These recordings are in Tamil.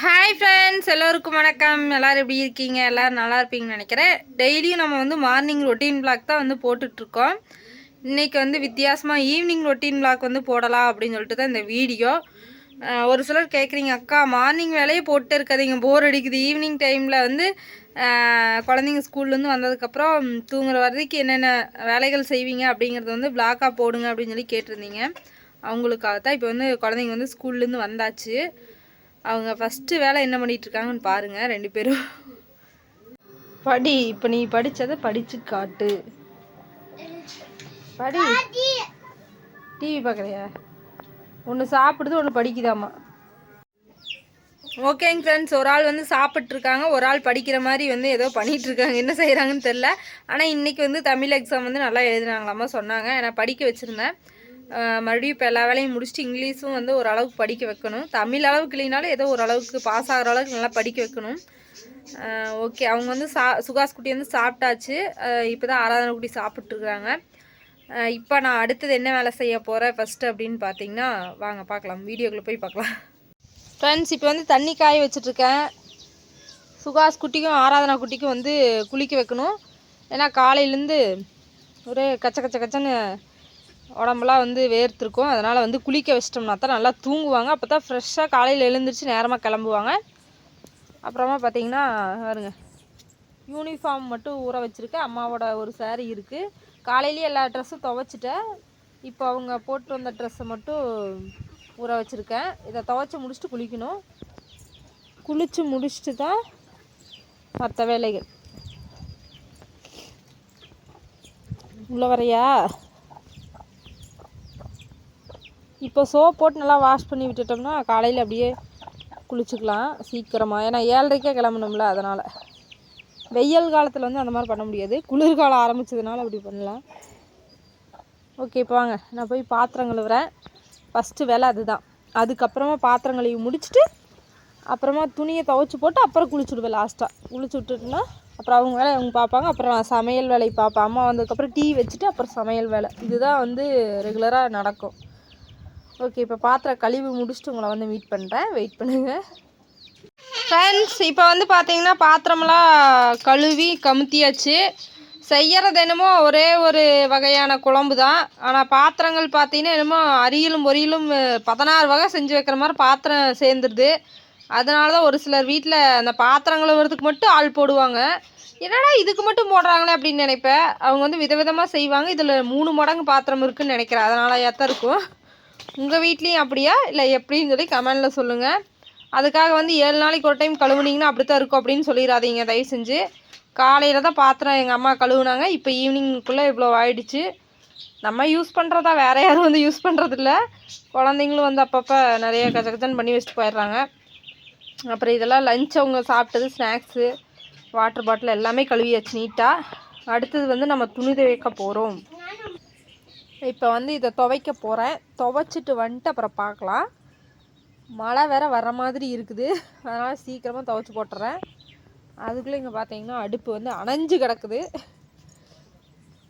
ஹாய் ஃப்ரெண்ட்ஸ் எல்லோருக்கும் வணக்கம். எல்லோரும் எப்படி இருக்கீங்க? எல்லோரும் நல்லா இருப்பீங்கன்னு நினைக்கிறேன். டெய்லியும் நம்ம வந்து மார்னிங் ரொட்டீன் பிளாக் தான் வந்து போட்டுட்ருக்கோம். இன்றைக்கி வந்து வித்தியாசமாக ஈவினிங் ரொட்டீன் பிளாக் வந்து போடலாம் அப்படின்னு சொல்லிட்டு தான் இந்த வீடியோ. ஒரு சிலர் கேட்குறீங்க அக்கா மார்னிங் வேலையே போட்டு இருக்காதீங்க. போர் அடிக்குது. ஈவினிங் டைமில் வந்து குழந்தைங்க ஸ்கூல்லேருந்து வந்ததுக்கப்புறம் தூங்குற வரைக்கும் என்னென்ன வேலைகள் செய்வீங்க? அப்படிங்கிறது வந்து பிளாக்காக போடுங்க அப்படின்னு சொல்லி கேட்டிருந்தீங்க. அவங்களுக்காக தான் இப்போ வந்து குழந்தைங்க வந்து ஸ்கூல்லேருந்து வந்தாச்சு. அவங்க ஃபஸ்ட்டு வேலை என்ன பண்ணிட்டு இருக்காங்கன்னு பாருங்க ரெண்டு பேரும். படி இப்போ நீ படிச்சதை படிச்சு காட்டு. படி. டிவி பார்க்குறியா ஒன்று சாப்பிடுது ஒன்று படிக்குதாம்மா ஓகேங்க ஃப்ரெண்ட்ஸ் ஒரு ஆள் வந்து சாப்பிட்ருக்காங்க ஒரு ஆள் படிக்கிற மாதிரி வந்து ஏதோ பண்ணிகிட்டு இருக்காங்க என்ன செய்கிறாங்கன்னு தெரில ஆனால் இன்றைக்கி வந்து தமிழ் எக்ஸாம் வந்து நல்லா எழுதுனாங்களாமா சொன்னாங்க. நான் படிக்க வச்சுருந்தேன். மறுபடியும் இப்போ எல்லா வேலையும் முடிச்சுட்டு இங்கிலீஷும் வந்து ஓரளவுக்கு படிக்க வைக்கணும். தமிழ் அளவுக்கு இல்லைனாலும் ஏதோ ஓரளவுக்கு பாஸ் ஆகிற அளவுக்கு நல்லா படிக்க வைக்கணும். ஓகே அவங்க வந்து சா சுகாஸ் குட்டி வந்து சாப்பிட்டாச்சு. இப்போ தான் ஆராதனை குட்டி சாப்பிட்ருக்குறாங்க இப்போ நான் அடுத்தது என்ன வேலை செய்ய போகிறேன் ஃபஸ்ட்டு அப்படின்னு பார்த்தீங்கன்னா வாங்க பார்க்கலாம். வீடியோக்குள்ளே போய் பார்க்கலாம். ஃப்ரெண்ட்ஸ் இப்போ வந்து தண்ணி காய வச்சுட்ருக்கேன். சுகாஸ் குட்டிக்கும் ஆராதனா குட்டிக்கும் வந்து குளிக்க வைக்கணும். ஏன்னா காலையிலேருந்து ஒரே கச்ச கச்ச கச்சன்னு உடம்புலாம் வந்து வேர்த்திருக்கும். அதனால் வந்து குளிக்க வச்சிட்டோம்னா தான் நல்லா தூங்குவாங்க. அப்போ தான் ஃப்ரெஷ்ஷாக காலையில் எழுந்திரிச்சு நேரமாக கிளம்புவாங்க. அப்புறமா பார்த்தீங்கன்னா பாருங்க. யூனிஃபார்ம் மட்டும் ஊற வச்சுருக்கேன். அம்மாவோட ஒரு saree இருக்குது காலையிலேயே எல்லா ட்ரெஸ்ஸும் துவைச்சிட்டேன். இப்போ அவங்க போட்டு வந்த ட்ரெஸ்ஸை மட்டும் ஊற வச்சுருக்கேன். இதை துவைச்சி முடிச்சுட்டு குளிக்கணும். குளித்து முடிச்சுட்டு தான் மற்ற வேலைகள். உள்ள வரையா இப்போ சோப் போட்டு நல்லா வாஷ் பண்ணி விட்டுட்டோம்னா காலையில் அப்படியே குளிச்சுக்கலாம் சீக்கிரமாக ஏன்னா ஏழரைக்கே கிளம்பணும்ல அதனால். வெயில் காலத்தில் வந்து அந்த மாதிரி பண்ண முடியாது. குளிர்காலம் ஆரம்பித்ததுனால அப்படி பண்ணலாம். ஓகே இப்போ வாங்க. நான் போய் பாத்திரம் கழுவுறேன். ஃபஸ்ட்டு வேலை அதுதான். அதுக்கப்புறமா பாத்திரம் கழுவி முடிச்சுட்டு அப்புறமா துணியை துவைச்சி போட்டு அப்புறம் குளிச்சுடுவேன் லாஸ்ட்டாக குளிச்சு விட்டுட்டுனா அப்புறம் அவங்க வேலை அவங்க பார்ப்பாங்க. அப்புறம் நான் சமையல் வேலையை பார்ப்பேன். அம்மா வந்ததுக்கப்புறம் டீ வச்சுட்டு அப்புறம் சமையல் வேலை. இதுதான் வந்து ரெகுலராக நடக்கும். ஓகே இப்போ பாத்திரம் கழுவி முடிச்சுட்டு உங்களை வந்து மீட் பண்ணுறேன் வெயிட் பண்ணுங்கள் ஃப்ரெண்ட்ஸ் இப்போ வந்து பார்த்தீங்கன்னா பாத்திரமெல்லாம் கழுவி கமுத்தியாச்சு. செய்யறது என்னமோ ஒரே ஒரு வகையான குழம்பு தான் ஆனால் பாத்திரங்கள் பார்த்தீங்கன்னா என்னமோ அரியலும் பொரியலும் பதினாறு வகை செஞ்சு வைக்கிற மாதிரி பாத்திரம் சேர்ந்துருது. அதனால தான் ஒரு சிலர் வீட்டில் அந்த பாத்திரம் கழுவுறதுக்கு மட்டும் ஆள் போடுவாங்க. என்னடா இதுக்கு மட்டும் போடுறாங்களே அப்படின்னு நினைப்பேன். அவங்க வந்து விதவிதமாக செய்வாங்க. இதில் மூணு மடங்கு பாத்திரம் இருக்குன்னு நினைக்கிறேன். அதனால் ஏத்தான் இருக்கும். உங்கள் வீட்லேயும் அப்படியா? இல்லை எப்படின்னு சொல்லி கமெண்டில் சொல்லுங்கள் அதுக்காக வந்து ஏழு நாளைக்கு ஒரு டைம் கழுவுனீங்கன்னா அப்படி தான் இருக்கும் அப்படின்னு சொல்லிடாதீங்க தயவு செஞ்சு. காலையில் தான் பாத்திரம் எங்கள் அம்மா கழுவுனாங்க. இப்போ ஈவினிங்குள்ளே இவ்வளோ ஆயிடுச்சு. நம்ம யூஸ் பண்ணுறதா வேறு யாரும் வந்து யூஸ் பண்ணுறதில்ல குழந்தைங்களும் வந்து அப்பப்போ நிறைய கச்ச பண்ணி வச்சுட்டு போயிடுறாங்க. அப்புறம் இதெல்லாம் லஞ்ச் அவங்க சாப்பிட்டது ஸ்நாக்ஸு வாட்டர் பாட்டில் எல்லாமே கழுவியாச்சு நீட்டாக அடுத்தது வந்து நம்ம துணி துவைக்க போகிறோம் இப்போ வந்து இதை துவைக்க போகிறேன் துவைச்சிட்டு வந்துட்டு அப்புறம் பார்க்கலாம் மழை வேற வர மாதிரி இருக்குது. அதனால் சீக்கிரமாக துவைச்சி போட்டுறேன். அதுக்குள்ளே இங்கே பார்த்தீங்கன்னா அடுப்பு வந்து அணைஞ்சு கிடக்குது.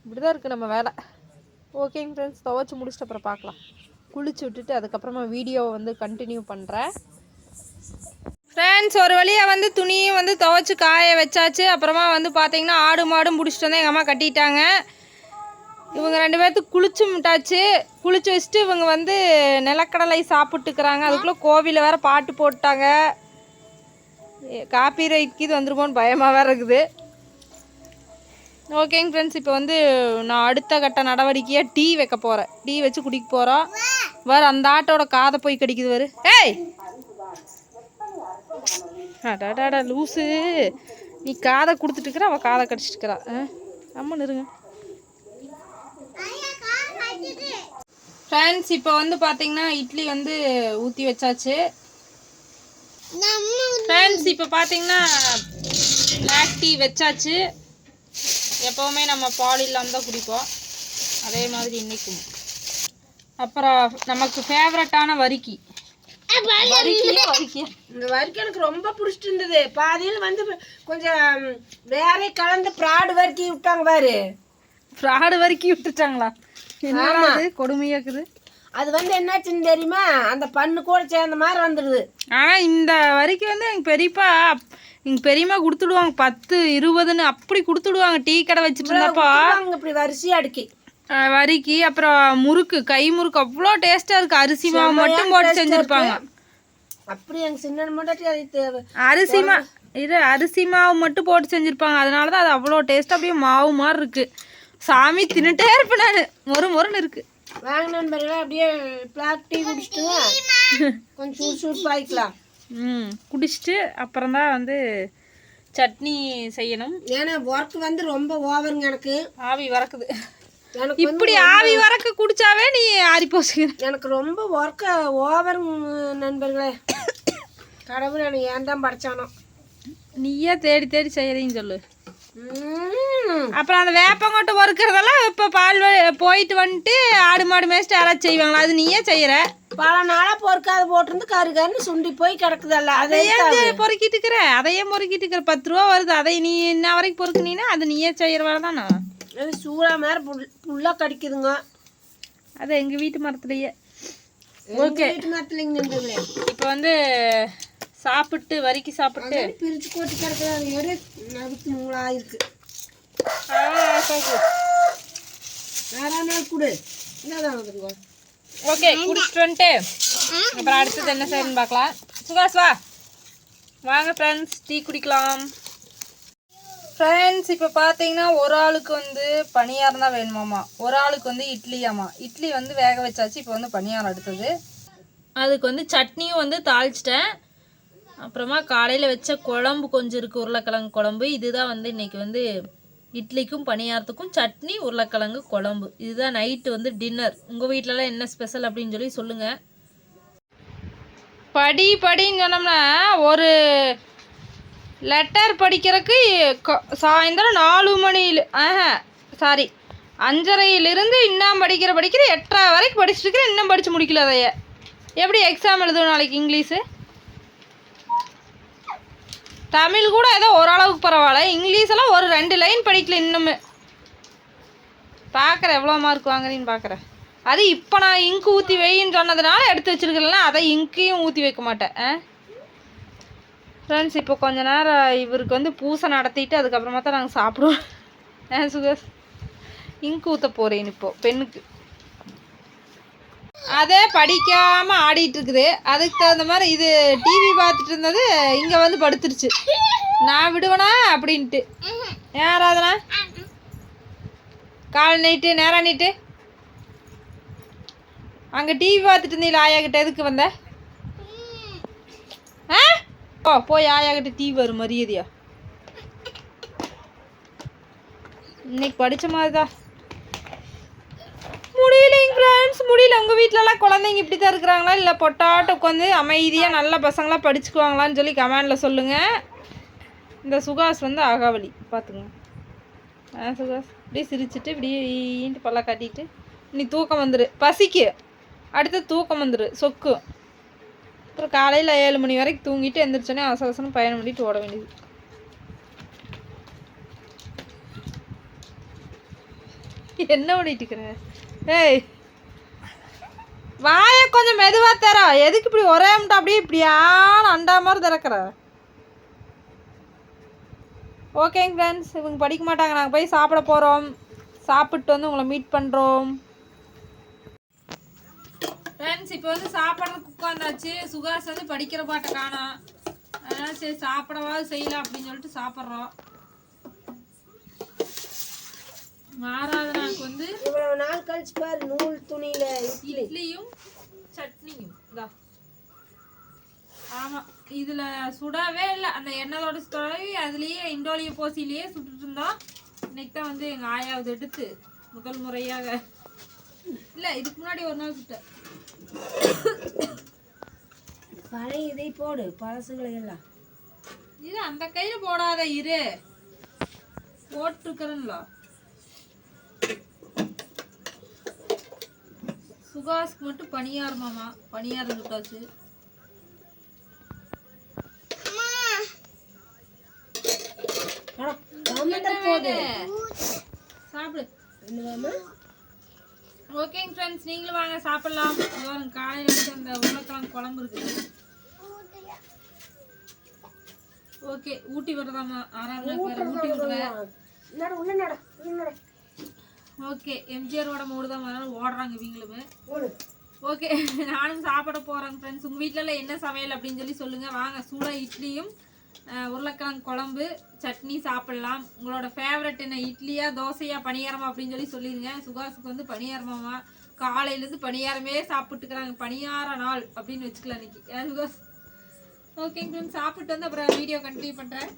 இப்படி தான் இருக்குது நம்ம வேலை. ஓகேங்க ஃப்ரெண்ட்ஸ் துவைச்சி முடிச்சுட்டு அப்புறம் பார்க்கலாம் குளிச்சு விட்டுட்டு அதுக்கப்புறமா வீடியோவை வந்து கண்டினியூ பண்ணுறேன் ஃப்ரெண்ட்ஸ் ஒரு வழியாக வந்து துணியும் வந்து துவைச்சி காய வச்சாச்சு. அப்புறமா வந்து பார்த்தீங்கன்னா ஆடு மாடும் பிடிச்சிட்டு வந்து எங்கள் அம்மா கட்டிட்டாங்க. இவங்க ரெண்டு பேர்த்துக்கு குளிச்சு விட்டாச்சு. குளிச்சு வச்சுட்டு இவங்க வந்து நிலக்கடலை சாப்பிட்டுக்கிறாங்க. அதுக்குள்ளே கோவிலில் வேற பாட்டு போட்டாங்க. காப்பி ரைட்க்கு இது வந்துருமோன்னு பயமாக வேற இருக்குது. ஓகேங்க ஃப்ரெண்ட்ஸ் இப்போ வந்து நான் அடுத்த கட்ட நடவடிக்கையாக டீ வைக்க போகிறேன் டீ வச்சு குடிக்க போகிறோம் வேறு அந்த ஆட்டோட காதை போய் கடிக்குது வரு ஏய்! அடாடாடா லூஸு நீ காதை கொடுத்துட்டுக்கிற அவள் காதை கடிச்சிட்டு இருக்கிறா அம்மன் இருங்க ஃப்ரெண்ட்ஸ் இப்போ வந்து பார்த்தீங்கன்னா இட்லி வந்து ஊற்றி வச்சாச்சு. ஃப்ரெண்ட்ஸ் இப்போ பார்த்தீங்கன்னா பிளாக் டீ வச்சாச்சு. எப்போவுமே நம்ம பால் இல்லாமல் தான் குடிப்போம். அதே மாதிரி இன்னைக்கும். அப்புறம் நமக்கு ஃபேவரட்டான வரிக்கி. இந்த வரைக்கும் எனக்கு ரொம்ப பிடிச்சிட்டு இருந்தது. பாதியில் வந்து கொஞ்சம் வேற கலந்து ப்ராடு வரைக்கும் விட்டாங்க பாரு. ஃப்ராடு வரைக்கும் விட்டுட்டாங்களா? என்ன கொடுமையா இருக்குது. அது வந்து என்னாச்சுன்னு தெரியுமா? அந்த பண்ணு கூட சேர்ந்த மாதிரி வந்துடுது. ஆனால் இந்த வரைக்கும் வந்து எங்கள் பெரியப்பா எங்கள் பெரியம்மா கொடுத்துடுவாங்க. பத்து இருபதுன்னு அப்படி கொடுத்துடுவாங்க. டீ கடை வச்சுட்டு இருந்தப்போ. இப்படி வரிசையா அடுக்கி. வரிக்கி அப்புறம் முறுக்கு கை முறுக்கு அவ்வளோ டேஸ்ட்டாக இருக்குது அரிசி மாவு மட்டும் போட்டு செஞ்சுருப்பாங்க. அப்படி எங்க சின்ன மட்டும் அரிசி மா இது அரிசி மாவு மட்டும் போட்டு செஞ்சுருப்பாங்க. அதனால தான் அது அவ்வளோ டேஸ்ட்டாக அப்படியே மாவு மாதிரி இருக்குது சாமி தின்னுட்டே இருப்பேன் நான். மொறு மொறுன்னு இருக்குது வாங்கினு பிறகு அப்படியே பிளாக் டீ குடிச்சிட்டுங்க கொஞ்சம் சூடு சூடு பாய்க்கலாம் ம் குடிச்சிட்டு அப்புறம் தான் வந்து சட்னி செய்யணும். ஏன்னா ஒர்க் வந்து ரொம்ப ஓவருங்க எனக்கு. ஆவி வறக்குது எனக்கு இப்படி ஆவி வறக்க குடிச்சாவே நீ ஆறி போசுங்க எனக்கு ரொம்ப ஒர்க் ஓவருங்க நண்பர்களே. கடவுள் எனக்கு ஏன் தான் படைச்சானோ. நீயே தேடி தேடி செய்யறீன்னு சொல்லு. அப்புறம் அந்த வேப்பங்கொட்டை வறுக்கிறதெல்லாம் இப்போ பால் போயிட்டு வந்துட்டு ஆடு மாடு மேய்ச்சிட்டு யாராச்சும் செய்வாங்களா? அது நீயே செய்யற? பல நாளா பொறுக்காத போட்டிருந்து கரு கருன்னு சுண்டி போய் கிடக்குதல்ல அதை ஏன் பொறுக்கிட்டு இருக்கிற? அதையே பொறுக்கிட்டு இருக்கிற. பத்து ரூபா வருது. அதை நீ என்ன வரைக்கும் பொறுக்குனீன்னா அது நீயே செய்யற வேலை தானே? அது சூடா மேல புல் புல்லா கடிக்குதுங்க. அது எங்கள் வீட்டு மரத்துலயே. ஓகே. வீட்டு மரத்துலங்க இப்போ வந்து சாப்பிட்டு வரிக்கு சாப்பிட்டு. பிரிச்சு போட்டு கிடக்குது. அது எடு நறுக்கு மூளாயிருக்கு வேற நாள் கொடு. ஓகே குடிச்சிட்டு வந்துட்டு. அப்புறம் அடுத்தது என்ன செய்யணும்னு பார்க்கலாம். சுகாஸ் வா. வாங்க ஃப்ரெண்ட்ஸ் டீ குடிக்கலாம். ஃப்ரெண்ட்ஸ் இப்போ பார்த்தீங்கன்னா ஒரு ஆளுக்கு வந்து பணியாரம் தான் வேணுமாமா ஒரு ஆளுக்கு வந்து இட்லியாமா இட்லி வந்து வேக வச்சாச்சு இப்போ வந்து பணியாரம் அடுத்தது. அதுக்கு வந்து சட்னியும் வந்து தாளிச்சிட்டேன். அப்புறமா காலையில் வச்ச குழம்பு கொஞ்சம் இருக்குது உருளைக்கிழங்கு குழம்பு. இதுதான் வந்து இன்னைக்கு வந்து இட்லிக்கும் பணியாரத்துக்கும் சட்னி உருளைக்கிழங்கு குழம்பு. இதுதான் நைட்டு வந்து டின்னர் உங்கள் வீட்டிலலாம் என்ன ஸ்பெஷல் அப்படின்னு சொல்லி சொல்லுங்கள் படி படின்னு சொன்னோம்னா ஒரு லெட்டர் படிக்கிறதுக்கு சாயந்தரம் நாலு மணியில் ஆஹா சாரி அஞ்சரையிலிருந்து இன்னும் படிக்கிற படிக்கிற எட்டரை வரைக்கும் படிச்சுட்டு இருக்கிறேன் இன்னும் படித்து முடிக்கல அதைய. எப்படி எக்ஸாம் எழுதுவோம் நாளைக்கு இங்கிலீஷு? தமிழ் கூட ஏதோ ஓரளவுக்கு பரவாயில்ல. இங்கிலீஷெல்லாம் ஒரு ரெண்டு லைன் படிக்கல இன்னுமே. பார்க்குறேன் எவ்வளோ மார்க் வாங்குறீன்னு பார்க்குறேன் அது இப்போ நான் இங்கு ஊற்றி வைன்னு சொன்னதுனால எடுத்து வச்சுருக்கலன்னா அதை இங்கையும் ஊற்றி வைக்க மாட்டேன். ஆ? ஃப்ரெண்ட்ஸ் இப்போ கொஞ்ச நேரம் இவருக்கு வந்து பூசை நடத்திட்டு அதுக்கப்புறமா தான் நாங்கள் சாப்பிடுவோம். ஆ சுகர்? இங்கு ஊற்ற போகிறேன் இப்போது பெண்ணுக்கு. அதே படிக்காமல் ஆடிட்டு இருக்குது அதுக்கு தகுந்த மாதிரி இது டிவி பார்த்துட்டு இருந்தது இங்கே வந்து படுத்துருச்சு. நான் விடுவேனா அப்படின்ட்டு. யாராவதுனா? கால் நைட்டு நேரம் நைட்டு. அங்கே டிவி பார்த்துட்டு இருந்தீங்களா ஆயா கிட்ட எதுக்கு வந்த? ஆ? ஓ போய் ஆயா கிட்ட டிவி வரும் மரியாதையா. இன்னைக்கு படித்த மாதிரி தான் முடியலைங்க ஃப்ரெண்ட்ஸ் முடியல. உங்கள் வீட்டிலலாம் குழந்தைங்க இப்படி தான் இருக்கிறாங்களா? இல்லை பொட்டாட்ட உட்காந்து அமைதியாக நல்ல பசங்களாம் படிச்சுக்குவாங்களான்னு சொல்லி கமெண்டில் சொல்லுங்கள் இந்த சுகாஸ் வந்து அகாவலி. பார்த்துங்க ஆ சுகாஸ். இப்படியே சிரிச்சிட்டு இப்படியே ஈன்ட்டு பல்ல காட்டிட்டு நீ தூக்கம் வந்துரு. பசிக்கு. அடுத்து தூக்கம் வந்துரு. சொக்கு. அப்புறம் காலையில் ஏழு மணி வரைக்கும் தூங்கிட்டு எந்திரிச்சோன்னே அவசர அவசரம் பயணம் பண்ணிட்டு ஓட வேண்டியது. என்ன பண்ணிட்டு இருக்கிற? ஏய் வாயை கொஞ்சம் மெதுவா தர. எதுக்கு இப்படி ஒரே முட்டை அப்படியே இப்படியான அண்டா மாதிரி திறக்கிற? ஓகேங்க ஃப்ரெண்ட்ஸ் இவங்க படிக்க மாட்டாங்க. நாங்கள் போய் சாப்பிட போகிறோம் சாப்பிட்டு வந்து உங்களை மீட் பண்ணுறோம் ஃப்ரெண்ட்ஸ் இப்போ வந்து சாப்பிட்றதுக்கு உட்காந்தாச்சு. சுகாஸ் வந்து படிக்கிற பாட்டை காணோம் அதனால சரி சாப்பிடவாது செய்யலாம் அப்படின்னு சொல்லிட்டு சாப்பிட்றோம். ஆராதனாக்கு வந்து இவ்வளவு நாள் கழிச்சு பாரு நூல் துணியில இட்லி. இட்லியும் சட்னியும். ஆமாம் இதில் சுடவே இல்லை. அந்த எண்ணெயோட சுடவி அதுலேயே இண்டோலிய போசிலேயே சுட்டுட்டு இருந்தோம் இன்னைக்கு தான் வந்து எங்கள் ஆயாவது எடுத்து முதல் முறையாக. இல்லை இதுக்கு முன்னாடி ஒரு நாள் சுட்டேன். பழைய இதை போடு பழசுகளை எல்லாம். இது அந்த கையில் போடாத இரு. போட்டிருக்கிறேன்ல சுகாஸ்க்கு மட்டும் பணியாரமாமா பணியாரம் சுட்டாச்சு அட, கம்முனு போடு சாப்பிடு. ஓகேங்க ஃப்ரெண்ட்ஸ் நீங்களும் வாங்க சாப்பிடலாம். இதோ காலையில் வச்சு அந்த உருளைக்கிழங்கு குழம்பு இருக்குது. ஓகே ஊட்டி விடுறதாம்மா. ஆறாம் ஊட்டி விடுறேன் நட உள்ள நட உள்ள நட ஓகே எம்ஜிஆரோட மூடு தான் அதனால ஓடுறாங்க இவங்களுமே. ஓகே நானும் சாப்பிட போகிறேன் ஃப்ரெண்ட்ஸ் உங்கள் வீட்டிலலாம் என்ன சமையல் அப்படின்னு சொல்லி சொல்லுங்கள் வாங்க சூடாக இட்லியும் உருளைக்கிழங்கு குழம்பு சட்னி சாப்பிட்லாம். உங்களோட ஃபேவரட் என்ன? இட்லியா தோசையா பணியாரமா அப்படின்னு சொல்லி சொல்லிடுங்க சுகாசுக்கு வந்து பணியாரமாமா காலையிலேருந்து பணியாரமே சாப்பிட்டுக்கிறாங்க. பணியார நாள் அப்படின்னு வச்சுக்கலாம் இன்னைக்கு. ஏன் சுகாஸ் ஓகேங்க சாப்பிட்டு வந்து அப்புறம் வீடியோ கண்டினியூ பண்ணுறேன்